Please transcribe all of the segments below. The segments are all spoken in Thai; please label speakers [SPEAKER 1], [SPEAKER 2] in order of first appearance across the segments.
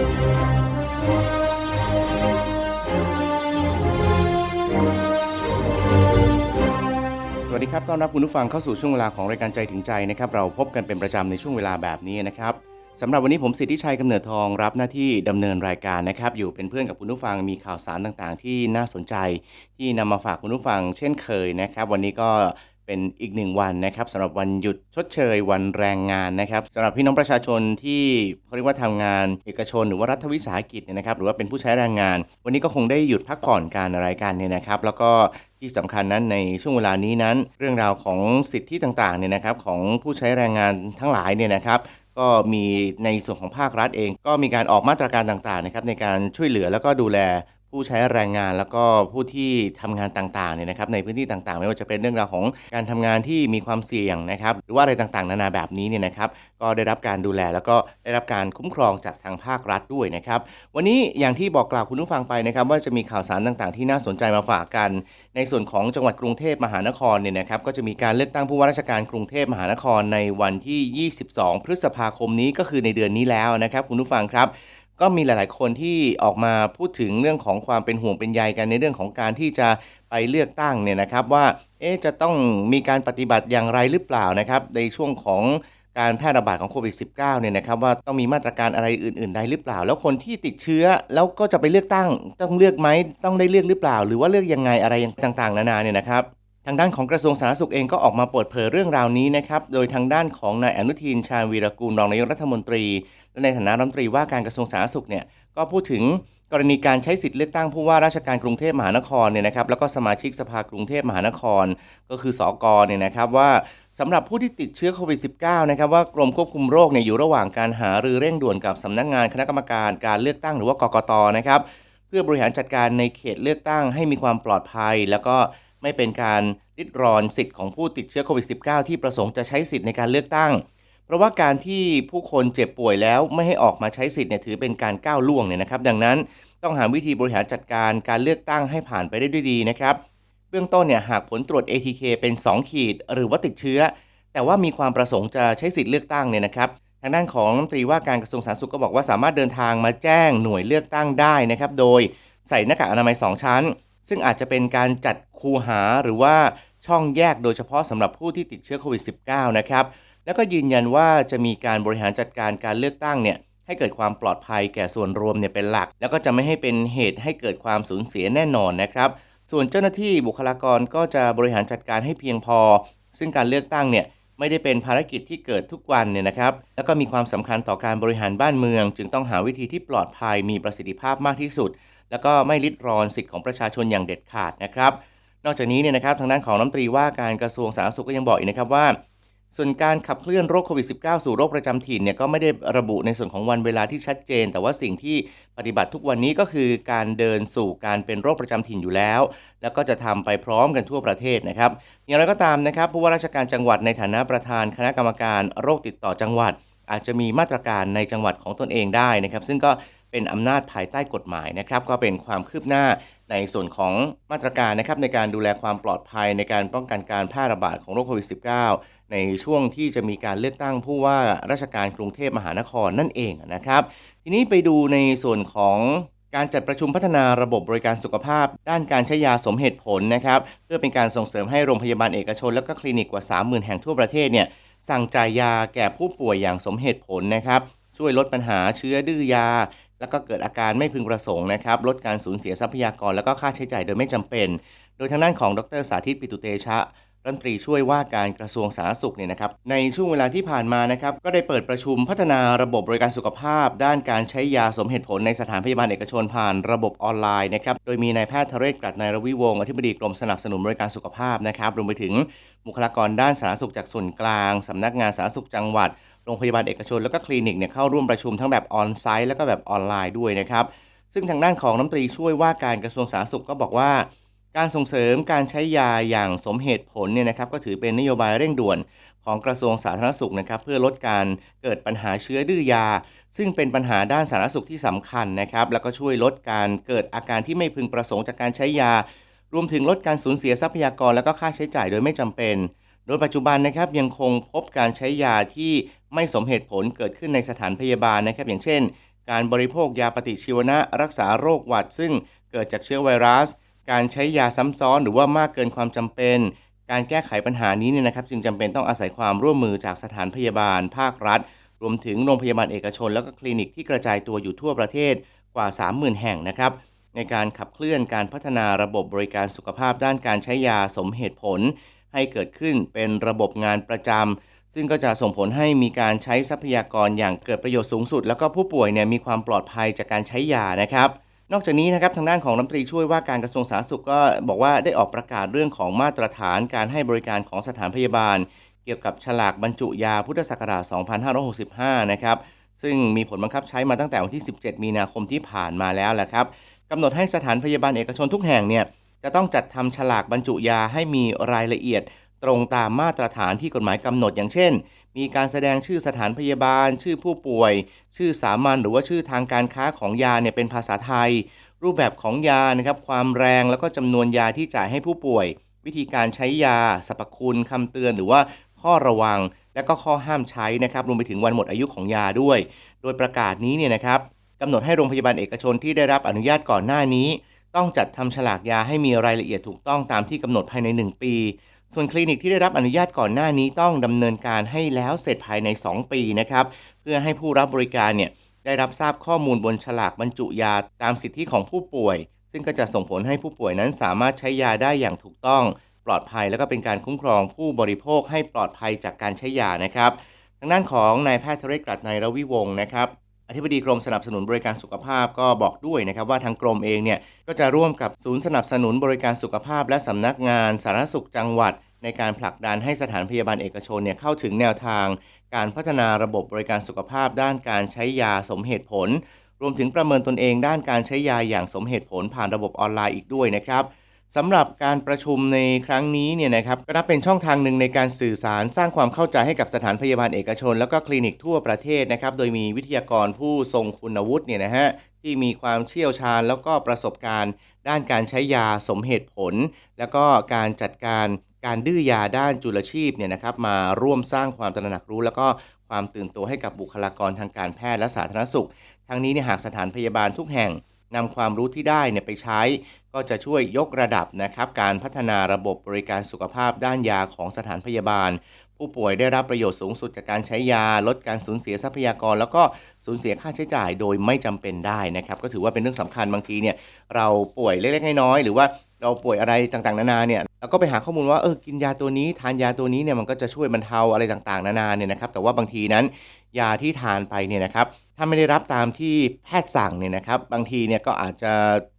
[SPEAKER 1] สวัสดีครับ ต้อนรับคุณผู้ฟังเข้าสู่ช่วงเวลาของรายการใจถึงใจนะครับ เราพบกันเป็นประจำในช่วงเวลาแบบนี้นะครับสำหรับวันนี้ผมสิทธิชัยกำเนิดทองรับหน้าที่ดำเนินรายการนะครับ อยู่เป็นเพื่อนกับคุณผู้ฟังมีข่าวสารต่างๆ ที่น่าสนใจ ที่นำมาฝากคุณผู้ฟังเช่นเคยนะครับ วันนี้ก็ เป็นอีกหนึ่งวันนะครับสำหรับวันหยุดชดเชยวันแรงงานนะครับสำหรับพี่น้องประชาชนที่เขาเรียกว่าทำงานเอกชนหรือว่ารัฐวิสาหกิจเนี่ยนะครับหรือว่าเป็นผู้ใช้แรงงาน วันนี้ก็คงได้หยุดพักผ่อนการอะไรกันเนี่ยนะครับ แล้วก็ที่สำคัญนั้นในช่วงเวลานี้นั้น เรื่องราวของสิทธิต่างๆเนี่ยนะครับของผู้ใช้แรงงานทั้งหลายเนี่ยนะครับก็มีในส่วนของภาครัฐเอง ก็มีการออกมาตรการต่างๆนะครับในการช่วยเหลือแล้วก็ดูแล ผู้ใช้แรงงานแล้วก็ผู้ที่ทำงานต่างๆเนี่ยนะครับในพื้นที่ต่างๆ ไม่ว่าจะเป็นเรื่องราวของการทำงานที่มีความเสี่ยงนะครับหรือว่าอะไรต่างๆ นานาแบบนี้เนี่ยนะครับก็ได้รับการดูแลแล้วก็ได้รับการคุ้มครองจากทางภาครัฐด้วยนะครับวันนี้อย่างที่บอกกล่าวคุณผู้ฟังไปนะครับว่าจะมีข่าวสารต่างๆ ที่น่าสนใจมาฝากกัน ในส่วนของจังหวัดกรุงเทพมหานครเนี่ยนะครับก็จะมีการเลือกตั้งผู้ว่าราชการกรุงเทพมหานครในวันที่ 22 พฤษภาคมนี้ก็คือในเดือนนี้แล้วนะครับคุณผู้ฟังครับ ก็มีหลาย ๆ คนที่ออกมาพูดถึงเรื่องของความเป็นห่วงเป็นใยกันในเรื่องของการที่จะไปเลือกตั้งเนี่ยนะครับว่าเอ๊ะจะต้องมีการปฏิบัติอย่างไรหรือเปล่านะครับในช่วงของการแพร่ระบาดของโควิด -19 เนี่ยนะครับว่าต้องมีมาตรการอะไรอื่น ๆ ใดหรือเปล่า แล้วคนที่ติดเชื้อแล้วก็จะไปเลือกตั้งต้องเลือกไหมต้องได้เลือกหรือเปล่า หรือว่าเลือกยังไงอะไรต่างๆ นานาเนี่ยนะครับทางด้านของกระทรวงสาธารณสุขเองก็ออกมาเปิดเผยเรื่องราวนี้นะครับ โดยทางด้านของนายอนุทินชาญวีรกูลรองนายกรัฐมนตรี และในฐานะรัฐมนตรีว่าการกระทรวงสาธารณสุขเนี่ยก็พูดถึงกรณีการใช้สิทธิ์เลือกตั้งผู้ว่าราชการกรุงเทพมหานครเนี่ยนะครับแล้วก็สมาชิกสภากรุงเทพมหานคร ก็คือสอกเนี่ยนะครับว่าสำหรับผู้ที่ติดเชื้อโควิด -19 นะครับว่ากรมควบคุมโรคเนี่ยอยู่ระหว่างการหารือเร่งด่วนกับสำนักงานคณะกรรมการการเลือกตั้งหรือว่ากกตนะครับเพื่อบริหารจัดการในเขตเลือกตั้งให้มีความปลอดภัย แล้วก็ไม่เป็นการริดรอนสิทธิ์ของผู้ติดเชื้อโควิด -19 ที่ประสงค์จะใช้สิทธิ์ในการเลือกตั้ง เพราะว่าการที่ผู้คนเจ็บป่วยแล้วไม่ให้ออกมาใช้สิทธิ์เนี่ยถือเป็นการก้าวล่วงเนี่ยนะครับ ดังนั้นต้องหาวิธีบริหารจัดการการเลือกตั้งให้ผ่านไปได้ด้วยดีนะครับ เบื้องต้นเนี่ยหากผลตรวจ ATK เป็น 2 ขีด หรือว่าติดเชื้อ แต่ว่ามีความประสงค์จะใช้สิทธิ์เลือกตั้งเนี่ยนะครับทางด้านของรัฐมนตรีว่าการกระทรวงสาธารณสุขก็บอกว่าสามารถเดินทางมาแจ้งหน่วยเลือกตั้งได้นะครับ โดยใส่หน้ากากอนามัย 2 ชั้น ซึ่งอาจจะเป็นการจัดคูหาหรือว่าช่องแยกโดยเฉพาะสำหรับผู้ที่ติดเชื้อโควิด -19 นะครับ แล้วก็ยืนยันว่าจะมีการบริหารจัดการการเลือกตั้งเนี่ยให้เกิดความปลอดภัยแก่ส่วนรวมเนี่ยเป็นหลัก แล้วก็จะไม่ให้เป็นเหตุให้เกิดความสูญเสียแน่นอนนะครับ ส่วนเจ้าหน้าที่บุคลากรก็จะบริหารจัดการให้เพียงพอ ซึ่งการเลือกตั้งเนี่ยไม่ได้เป็นภารกิจที่เกิดทุกวันเนี่ยนะครับ แล้วก็มีความสำคัญต่อการบริหารบ้านเมือง จึงต้องหาวิธีที่ปลอดภัยมีประสิทธิภาพมากที่สุด แล้วก็ไม่ลิดรอนสิทธิของประชาชนอย่างเด็ดขาดนะครับ นอกจากนี้เนี่ยนะครับทางด้านของรัฐมนตรีว่าการกระทรวงสาธารณสุขก็ยังบอกอีกนะครับว่า ส่วนการขับเคลื่อนโรคโควิด -19 สู่โรคประจำถิ่นเนี่ยก็ไม่ได้ระบุในส่วนของวันเวลาที่ชัดเจน แต่ว่าสิ่งที่ปฏิบัติทุกวันนี้ก็คือการเดินสู่การเป็นโรคประจำถิ่นอยู่แล้ว แล้วก็จะทำไปพร้อมกันทั่วประเทศนะครับ อย่างไรก็ตามนะครับผู้ว่าราชการจังหวัดในฐานะประธานคณะกรรมการโรคติดต่อจังหวัด อาจจะมีมาตรการในจังหวัดของตนเองได้นะครับ ซึ่งก็เป็นอำนาจภายใต้กฎหมายนะครับก็เป็นความคืบหน้าในส่วนของมาตรการนะครับในการดูแลความปลอดภัยในการป้องกันการแพร่ระบาดของโรคโควิด -19 ในช่วงที่จะมีการเลือกตั้งผู้ว่าราชการกรุงเทพมหานครนั่นเองนะครับ ทีนี้ไปดูในส่วนของการจัดประชุมพัฒนาระบบบริการสุขภาพ ด้านการใช้ยาสมเหตุผลนะครับเพื่อเป็นการส่งเสริมให้โรงพยาบาลเอกชน และก็คลินิกกว่า 30,000 แห่งทั่วประเทศเนี่ยสั่งจ่ายยาแก่ผู้ป่วยอย่างสมเหตุผลนะครับช่วยลดปัญหาเชื้อดื้อยา แล้วก็เกิดอาการไม่พึงประสงค์นะครับลดการสูญเสียทรัพยากรแล้วก็ค่าใช้จ่ายโดยไม่จำเป็น โดยทางด้านของดรสาธิตปิตุเตชะ รัฐมนตรีช่วยว่าการกระทรวงสาธารณสุขเนี่ยนะครับในช่วงเวลาที่ผ่านมานะครับก็ได้เปิดประชุมพัฒนาระบบบริการสุขภาพ ด้านการใช้ยาสมเหตุผลในสถานพยาบาลเอกชนผ่านระบบออนไลน์นะครับโดยมีนายแพทย์ทเรศกลัดนายรวิวงศ์อธิบดีกรมสนับสนุนบริการสุขภาพนะครับรวมไปถึงบุคลากรด้านสาธารณสุขจากส่วนกลางสำนักงานสาธารณสุขจังหวัดโรงพยาบาลเอกชนแล้วก็คลินิกเนี่ยเข้าร่วมประชุมทั้งแบบออนไซต์แล้วก็แบบออนไลน์ด้วยนะครับซึ่งทางด้านของน้ำตรีช่วยว่าการกระทรวงสาธารณสุขก็บอกว่า การส่งเสริมการใช้ยาอย่างสมเหตุผลเนี่ยนะครับก็ถือเป็นนโยบายเร่งด่วนของกระทรวงสาธารณสุขนะครับเพื่อลดการเกิดปัญหาเชื้อดื้อยา ซึ่งเป็นปัญหาด้านสาธารณสุขที่สำคัญนะครับแล้วก็ช่วยลดการเกิดอาการที่ไม่พึงประสงค์จากการใช้ยา รวมถึงลดการสูญเสียทรัพยากรและก็ค่าใช้จ่ายโดยไม่จำเป็น โดยปัจจุบันนะครับยังคงพบการใช้ยาที่ไม่สมเหตุผลเกิดขึ้นในสถานพยาบาลนะครับ อย่างเช่น การบริโภคยาปฏิชีวนะ รักษาโรคหวัด ซึ่งเกิดจากเชื้อไวรัส การใช้ยาซ้ำซ้อนหรือว่ามากเกินความจำเป็น การแก้ไขปัญหานี้เนี่ยนะครับ จึงจำเป็นต้องอาศัยความร่วมมือจากสถานพยาบาล ภาครัฐ รวมถึงโรงพยาบาลเอกชน แล้วก็คลินิกที่กระจายตัวอยู่ทั่วประเทศกว่า 30,000 แห่งนะครับ ในการขับเคลื่อนการพัฒนาระบบบริการสุขภาพด้านการใช้ยาสมเหตุผล ให้เกิดขึ้นเป็นระบบงานประจำซึ่งก็จะส่งผลให้มีการใช้ทรัพยากรอย่างเกิดประโยชน์สูงสุด แล้วก็ผู้ป่วยเนี่ยมีความปลอดภัยจากการใช้ยานะครับ นอกจากนี้นะครับทางด้านของรัฐมนตรีช่วยว่าการกระทรวงสาธารณสุขก็บอกว่าได้ออกประกาศเรื่องของมาตรฐานการให้บริการของสถานพยาบาล เกี่ยวกับฉลากบรรจุยาพุทธศักราช 2565 นะครับซึ่งมีผลบังคับใช้มาตั้งแต่วันที่ 17 มีนาคมที่ผ่านมาแล้วแหละครับกำหนดให้สถานพยาบาลเอกชนทุกแห่งเนี่ยจะต้องจัดทำฉลากบรรจุยาให้มีรายละเอียดตรงตามมาตรฐานที่กฎหมายกำหนดอย่างเช่น มีการแสดงชื่อสถานพยาบาล ชื่อผู้ป่วย ชื่อสามัญหรือว่าชื่อทางการค้าของยาเนี่ยเป็นภาษาไทย รูปแบบของยานะครับความแรงแล้วก็จำนวนยาที่จ่ายให้ผู้ป่วย วิธีการใช้ยาสรรพคุณคำเตือนหรือว่าข้อระวัง และก็ข้อห้ามใช้นะครับรวมไปถึงวันหมดอายุของยาด้วย โดยประกาศนี้เนี่ยนะครับกำหนดให้โรงพยาบาลเอกชนที่ได้รับอนุญาตก่อนหน้านี้ ต้องจัดทำฉลากยาให้มีรายละเอียดถูกต้องตามที่กำหนดภายใน 1 ปี ส่วนคลินิกที่ได้รับอนุญาตก่อนหน้านี้ต้องดำเนินการให้แล้วเสร็จภายใน 2 ปีนะครับ เพื่อให้ผู้รับบริการเนี่ยได้รับทราบข้อมูลบนฉลากบรรจุยาตามสิทธิของผู้ป่วย ซึ่งก็จะส่งผลให้ผู้ป่วยนั้นสามารถใช้ยาได้อย่างถูกต้อง ปลอดภัยแล้วก็เป็นการคุ้มครองผู้บริโภคให้ปลอดภัยจากการใช้ยานะครับ ทางด้านของนายแพทย์ธเรศกลัดในรวิวงศ์นะครับ อธิบดีกรมสนับสนุนบริการสุขภาพก็บอกด้วยนะครับว่าทางกรมเองเนี่ยก็จะร่วมกับศูนย์สนับสนุนบริการสุขภาพ และสำนักงานสาธารณสุขจังหวัด ในการผลักดันให้สถานพยาบาลเอกชนเนี่ยเข้าถึงแนวทาง การพัฒนาระบบบริการสุขภาพ ด้านการใช้ยาสมเหตุผล รวมถึงประเมินตนเองด้านการใช้ยาอย่างสมเหตุผลผ่านระบบออนไลน์อีกด้วยนะครับ สำหรับการประชุมในครั้งนี้เนี่ยนะครับก็นับเป็นช่องทางหนึ่งในการสื่อสารสร้างความเข้าใจให้กับสถานพยาบาลเอกชน แล้วก็คลินิกทั่วประเทศนะครับโดยมีวิทยากรผู้ทรงคุณวุฒิเนี่ยนะฮะที่มีความเชี่ยวชาญแล้วก็ประสบการณ์ ด้านการใช้ยาสมเหตุผล แล้วก็การจัดการการดื้อยาด้านจุลชีพเนี่ยนะครับมาร่วมสร้างความตระหนักรู้ แล้วก็ความตื่นตัวให้กับบุคลากรทางการแพทย์และสาธารณสุข ทั้งนี้เนี่ยหากสถานพยาบาลทุกแห่ง นำความรู้ที่ได้เนี่ยไปใช้ ก็จะช่วยยกระดับนะครับการพัฒนาระบบบริการสุขภาพด้านยาของสถานพยาบาล ผู้ป่วยได้รับประโยชน์สูงสุดจากการใช้ยา ลดการสูญเสียทรัพยากร แล้วก็สูญเสียค่าใช้จ่ายโดยไม่จำเป็นได้นะครับ ก็ถือว่าเป็นเรื่องสำคัญบางทีเนี่ยเราป่วยเล็กๆน้อยๆหรือว่าเราป่วยอะไรต่างๆ นานาเนี่ยเราก็ไปหาข้อมูลว่าเออกินยาตัวนี้ ทานยาตัวนี้เนี่ยมันก็จะช่วยบรรเทาอะไรต่างๆ นานาเนี่ยนะครับ แต่ว่าบางทีนั้นยาที่ทานไปเนี่ยนะครับ ถ้าไม่ได้รับตามที่แพทย์สั่งเนี่ยนะครับ บางทีเนี่ยก็อาจจะ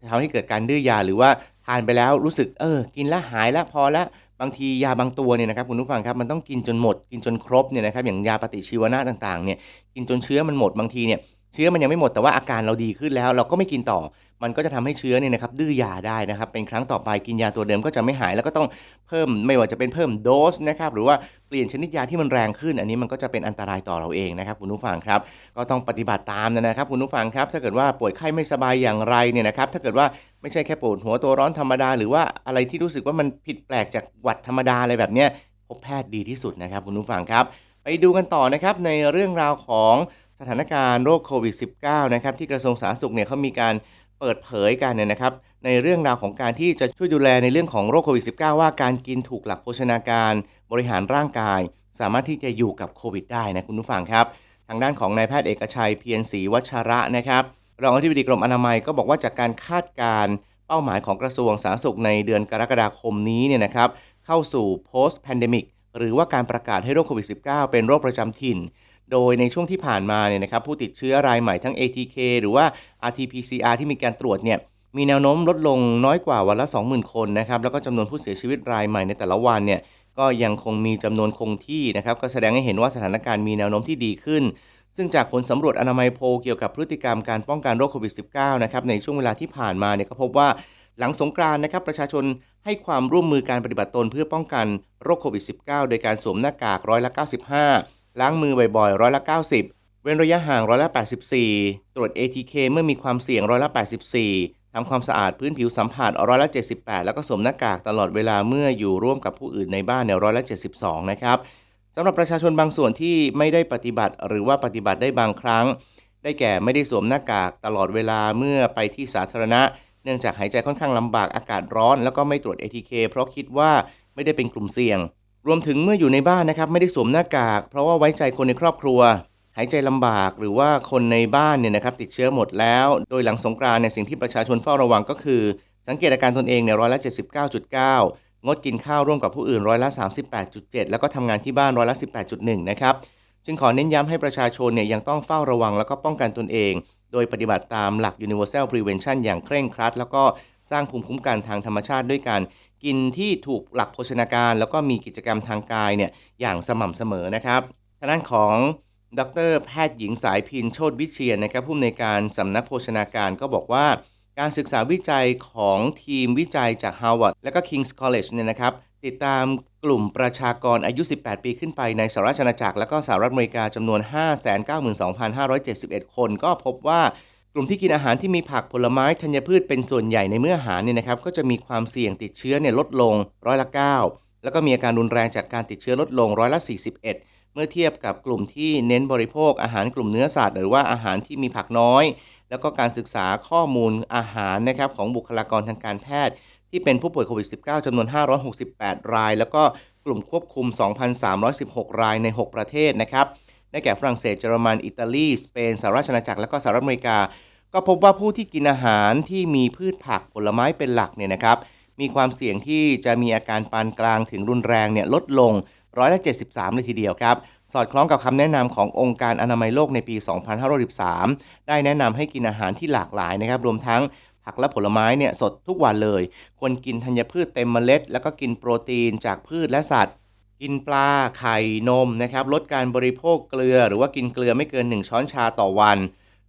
[SPEAKER 1] ทำให้เกิดการดื้อยา หรือว่าทานไปแล้วรู้สึกเออ กินแล้วหายแล้วพอแล้วบางทียาบางตัวเนี่ยนะครับคุณผู้ฟังครับมันต้องกินจนหมด กินจนครบเนี่ยนะครับอย่างยาปฏิชีวนะต่างๆเนี่ยกินจนเชื้อมันหมดบางทีเนี่ย เชื้อมันยังไม่หมดแต่ว่าอาการเราดีขึ้นแล้ว เราก็ไม่กินต่อ มันก็จะทำให้เชื้อเนี่ยนะครับดื้อยาได้นะครับ เป็นครั้งต่อไปกินยาตัวเดิมก็จะไม่หายแล้วก็ต้องเพิ่มไม่ว่าจะเป็นเพิ่มโดสนะครับหรือว่าเปลี่ยนชนิดยาที่มันแรงขึ้น อันนี้มันก็จะเป็นอันตรายต่อเราเองนะครับคุณผู้ฟังครับ ก็ต้องปฏิบัติตามนะครับ คุณผู้ฟังครับ ถ้าเกิดว่าป่วยไข้ไม่สบายอย่างไรเนี่ยนะครับ ถ้าเกิดว่าไม่ใช่แค่ปวดหัวตัวร้อนธรรมดา หรือว่าอะไรที่รู้สึกว่ามันผิดแปลกจากหวัดธรรมดาอะไรแบบเนี้ยพบแพทย์ดีที่สุดนะครับคุณผู้ฟังครับ ไปดูกันต่อนะครับในเรื่องราวของ สถานการณ์โรคโควิด -19 นะครับที่กระทรวงสาธารณสุขเนี่ยเขามีการเปิดเผยกันเนี่ยนะครับในเรื่องราวของการที่จะช่วยดูแลในเรื่องของโรคโควิด -19 ว่าการกินถูกหลักโภชนาการบริหารร่างกาย สามารถที่จะอยู่กับโควิดได้นะคุณผู้ฟังครับ ทางด้านของนายแพทย์เอกชัยเพียรศรีวัชระนะครับรองอธิบดีกรมอนามัยก็บอกว่าจากการคาดการณ์เป้าหมายของกระทรวงสาธารณสุขในเดือนกรกฎาคมนี้เนี่ยนะครับเข้าสู่ post pandemic หรือว่าการประกาศให้โรคโควิด -19 เป็นโรคประจำถิ่น โดยในช่วงที่ผ่านมาเนี่ยนะครับผู้ติดเชื้อรายใหม่ทั้ง ATK หรือว่า RT-PCR ที่มีการตรวจเนี่ยมีแนวโน้มลดลงน้อยกว่าวันละ 20,000 คนนะครับแล้วก็จำนวนผู้เสียชีวิตรายใหม่ในแต่ละวันเนี่ยก็ยังคงมีจำนวนคงที่นะครับก็แสดงให้เห็นว่าสถานการณ์มีแนวโน้มที่ดีขึ้น ซึ่งจากผลสำรวจอนามัยโพลเกี่ยวกับพฤติกรรมการป้องกันโรคโควิด -19 นะครับในช่วงเวลาที่ผ่านมาเนี่ยก็พบว่าหลังสงกรานนะครับประชาชนให้ความร่วมมือการปฏิบัติตนเพื่อป้องกันโรคโควิด -19 โดยการสวมหน้ากากร้อยละ 95 ล้างมือบ่อยๆร้อยละ 90 เว้นระยะห่างร้อยละ 84 ตรวจ ATK เมื่อมีความเสี่ยงร้อยละ 84 ทำความสะอาดพื้นผิวสัมผัสร้อยละ 78 แล้วก็สวมหน้ากากตลอดเวลาเมื่ออยู่ร่วมกับผู้อื่นในบ้านเนี่ยร้อยละ 72 นะครับสำหรับประชาชนบางส่วนที่ไม่ได้ปฏิบัติหรือว่าปฏิบัติได้บางครั้ง ได้แก่ไม่ได้สวมหน้ากากตลอดเวลาเมื่อไปที่สาธารณะ เนื่องจากหายใจค่อนข้างลำบากอากาศร้อน แล้วก็ไม่ตรวจ ATK เพราะคิดว่าไม่ได้เป็นกลุ่มเสี่ยง รวมถึงเมื่ออยู่ในบ้านนะครับไม่ได้สวมหน้ากาก เพราะว่าไว้ใจคนในครอบครัว หายใจลำบากหรือว่าคนในบ้านเนี่ยนะครับติดเชื้อหมดแล้ว โดยหลังสงกรานต์เนี่ยสิ่งที่ประชาชนเฝ้าระวังก็คือ สังเกตอาการตนเองเนี่ยร้อยละ79.9 งดกินข้าวร่วมกับผู้อื่นร้อยละ38.7 แล้วก็ทำงานที่บ้านร้อยละ18.1 นะครับจึงขอเน้นย้ำให้ประชาชนเนี่ยยังต้องเฝ้าระวังแล้วก็ป้องกันตนเอง โดยปฏิบัติตามหลัก Universal Prevention อย่างเคร่งครัด แล้วก็สร้างภูมิคุ้มกันทางธรรมชาติด้วยการ กินที่ถูกหลักโภชนาการ แล้วก็มีกิจกรรมทางกายเนี่ยอย่างสม่ำเสมอนะครับทางด้านของดรแพทย์หญิงสายพินโชตวิเชียนนะครับผู้อำนวยการสำนักโภชนาการก็บอกว่า การศึกษาวิจัยของทีมวิจัยจาก Harvard และก็ King's College เนี่ยนะครับติดตามกลุ่มประชากรอายุ 18 ปีขึ้นไปในสหราชอาณาจักรและก็สหรัฐอเมริกาจำนวน 592,571 คน ก็พบว่า กลุ่มที่กินอาหารที่มีผักผลไม้ธัญพืชเป็นส่วนใหญ่ในเมื่ออาหารเนี่ยนะครับก็จะมีความเสี่ยงติดเชื้อเนี่ยลดลงร้อยละ 9 แล้วก็มีอาการรุนแรงจากการติดเชื้อลดลงร้อยละ 41 เมื่อเทียบกับกลุ่มที่เน้นบริโภคอาหารกลุ่มเนื้อสัตว์หรือว่าอาหารที่มีผักน้อย แล้วก็การศึกษาข้อมูลอาหารนะครับของบุคลากรทางการแพทย์ ที่เป็นผู้ป่วยโควิด -19 จำนวน 568 ราย แล้วก็กลุ่มควบคุม 2,316 รายใน 6 ประเทศนะครับ ได้แก่ฝรั่งเศสเยอรมันอิตาลีสเปนสหราชอาณาจักรและก็สหรัฐอเมริกา ก็พบว่าผู้ที่กินอาหารที่มีพืชผักผลไม้เป็นหลักเนี่ยนะครับมีความเสี่ยงที่จะมีอาการปานกลางถึงรุนแรงเนี่ยลดลงร้อยละ73 เลยทีเดียวครับ สอดคล้องกับคำแนะนำขององค์การอนามัยโลกในปี 2513 ได้แนะนำให้กินอาหารที่หลากหลายนะครับ รวมทั้งผักและผลไม้เนี่ยสดทุกวันเลย ควรกินธัญพืชเต็มเมล็ด แล้วก็กินโปรตีนจากพืชและสัตว์ กินปลาไข่นมนะครับลดการบริโภคเกลือ หรือว่ากินเกลือไม่เกิน 1 ช้อนชาต่อวัน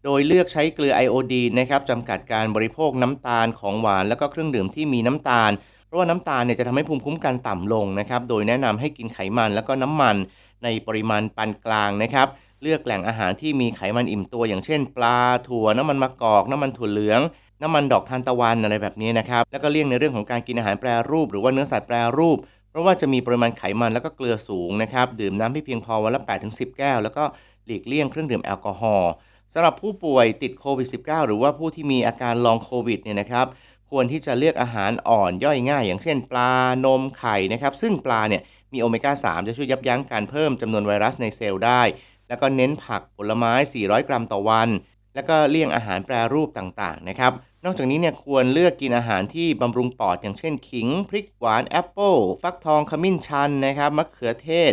[SPEAKER 1] โดยเลือกใช้เกลือไอโอดีนะครับจำกัดการบริโภคน้ำตาลของหวานแล้วก็เครื่องดื่มที่มีน้ำตาล เพราะว่าน้ำตาลเนี่ยจะทำให้ภูมิคุ้มกันต่ำลงนะครับโดยแนะนำให้กินไขมันแล้วก็น้ำมันในปริมาณปานกลางนะครับเลือกแหล่งอาหารที่มีไขมันอิ่มตัว อย่างเช่น ปลาถั่วน้ำมันมะกอก น้ำมันถั่วเหลือง น้ำมันดอกทานตะวันอะไรแบบนี้นะครับแล้วก็เลี่ยงในเรื่องของการกินอาหารแปรรูป หรือว่าเนื้อสัตว์แปรรูป เพราะว่าจะมีปริมาณไขมันแล้วก็เกลือสูงนะครับ ดื่มน้ำให้เพียงพอวันละ 8-10 แก้ว แล้วก็หลีกเลี่ยงเครื่องดื่มแอลกอฮอล์สำหรับผู้ป่วยติดโควิด -19 หรือว่าผู้ที่มีอาการลองโควิดเนี่ยนะครับ ควรที่จะเลือกอาหารอ่อนย่อยง่าย อย่างเช่นปลานมไข่นะครับ ซึ่งปลาเนี่ยมีโอเมก้า 3 จะช่วยยับยั้งการเพิ่มจำนวนไวรัสในเซลล์ได้ แล้วก็เน้นผักผลไม้ 400 กรัมต่อวัน แล้วก็เลี่ยงอาหารแปรรูปต่างๆนะครับ นอกจากนี้เนี่ยควรเลือกกินอาหารที่บำรุงปอด อย่างเช่นขิง พริกหวานแอปเปิลฟักทองขมิ้นชันนะครับมะเขือเทศ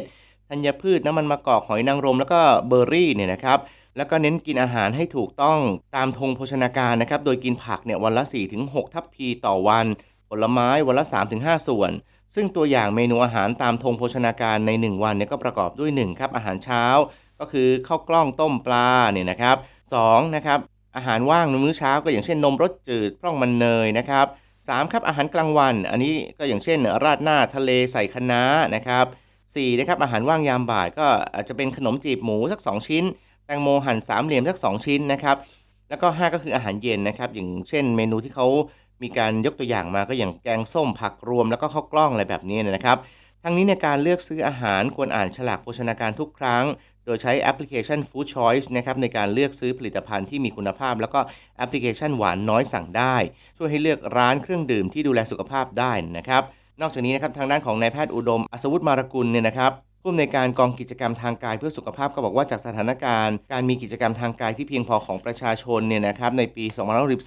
[SPEAKER 1] ธัญพืชน้ำมันมะกอกหอยนางรม แล้วก็เบอร์รี่เนี่ยนะครับแล้วก็เน้นกินอาหารให้ถูกต้องตามธงโภชนาการนะครับโดยกินผักเนี่ยวันละ 4-6 ทัพพีต่อวัน ผลไม้วันละ 3-5 ส่วน ซึ่งตัวอย่างเมนูอาหารตามธงโภชนาการใน 1 วันเนี่ยก็ประกอบด้วย1ครับอาหารเช้า ก็คือข้าวกล้องต้มปลาเนี่ยนะครับ2นะครับ อาหารว่างในมื้อเช้าก็อย่างเช่นนมรสจืดพร่องมันเนยนะครับ3ครับอาหารกลางวัน อันนี้ก็อย่างเช่น ราดหน้าทะเลใส่คะน้านะครับ4นะครับอาหารว่างยามบ่ายก็อาจจะเป็นขนมจีบหมูสัก 2 ชิ้น แตงโมหั่นสามเหลี่ยมสัก 2 ชิ้นนะครับแล้วก็ 5 ก็คืออาหารเย็นนะครับ อย่างเช่นเมนูที่เขามีการยกตัวอย่างมาก็อย่างแกงส้มผักรวมแล้วก็ข้าวกล้องอะไรแบบนี้นะครับ ทั้งนี้ในการเลือกซื้ออาหารควรอ่านฉลากโภชนาการทุกครั้ง ดยใช้แอปพลิเคชัน Food Choice นะครับในการเลือกซื้อผลิตภัณฑ์ที่มีคุณภาพ แล้วก็แอปพลิเคชันหวานน้อยสั่งได้ ช่วยให้เลือกร้านเครื่องดื่มที่ดูแลสุขภาพได้นะครับ นอกจากนี้นะครับทางด้านของนายแพทย์อุดม อัศวุฒิมารกุลเนี่ยนะครับผู้อำนวยการกองกิจกรรมทางกายเพื่อสุขภาพก็บอกว่าจากสถานการณ์ การมีกิจกรรมทางกายที่เพียงพอของประชาชนเนี่ยนะครับในปี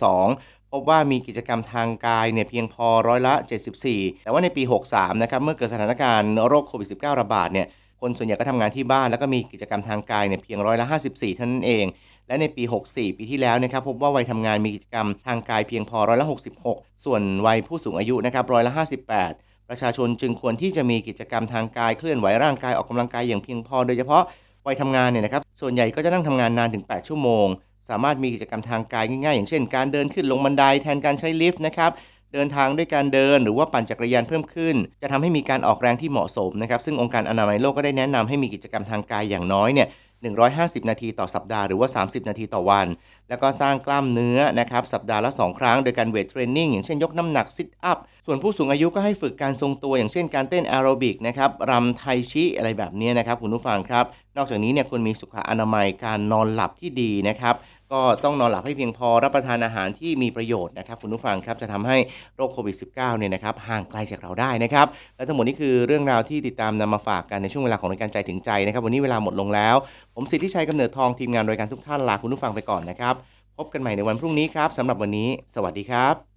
[SPEAKER 1] 2562พบว่ามีกิจกรรมทางกายเนี่ยเพียงพอร้อยละ 74 แต่ว่าในปี 63 นะครับ เมื่อเกิดสถานการณ์โรคโควิด -19 ระบาดเนี่ย คนส่วนใหญ่ก็ทำงานที่บ้าน แล้วก็มีกิจกรรมทางกายเนี่ยเพียงร้อยละ 54 เท่านั้นเอง และในปี 64 ปีที่แล้วนะครับพบว่าวัยทำงานมีกิจกรรมทางกายเพียงพอร้อยละ 66 ส่วนวัยผู้สูงอายุนะครับร้อยละ 58 ประชาชนจึงควรที่จะมีกิจกรรมทางกายเคลื่อนไหวร่างกายออกกำลังกายอย่างเพียงพอ โดยเฉพาะวัยทำงานเนี่ยนะครับส่วนใหญ่ก็จะนั่งทำงานนานถึง 8 ชั่วโมง สามารถมีกิจกรรมทางกายง่ายๆ อย่างเช่น การเดินขึ้นลงบันไดแทนการใช้ลิฟต์นะครับ เดินทางด้วยการเดินหรือว่าปั่นจักรยานเพิ่มขึ้น จะทำให้มีการออกแรงที่เหมาะสมนะครับซึ่งองค์การอนามัยโลกก็ได้แนะนำให้มีกิจกรรมทางกายอย่างน้อยเนี่ย150 นาทีต่อสัปดาห์หรือว่า 30 นาทีต่อวัน แล้วก็สร้างกล้ามเนื้อนะครับสัปดาห์ละ 2 ครั้งโดยการเวทเทรนนิ่งอย่างเช่นยกน้ำหนักซิทอัพ ส่วนผู้สูงอายุก็ให้ฝึกการทรงตัวอย่างเช่นการเต้นแอโรบิกนะครับรำไทชิอะไรแบบนี้นะครับคุณผู้ฟังครับ นอกจากนี้เนี่ยควรมีสุขอนามัยการนอนหลับที่ดีนะครับ ก็ต้องนอนหลับให้เพียงพอรับประทานอาหารที่มีประโยชน์นะครับคุณผู้ฟังครับจะทำให้โรคโควิด -19 เนี่ยนะครับห่างไกลจากเราได้นะครับและทั้งหมดนี้คือเรื่องราวที่ติดตามนำมาฝากกันในช่วงเวลาของรายการใจถึงใจนะครับวันนี้เวลาหมดลงแล้ว ผมสิทธิชัยกำเนิดทองทีมงานรายการทุกท่านลาคุณผู้ฟังไปก่อนนะครับพบกันใหม่ในวันพรุ่งนี้ครับสำหรับวันนี้ สวัสดีครับ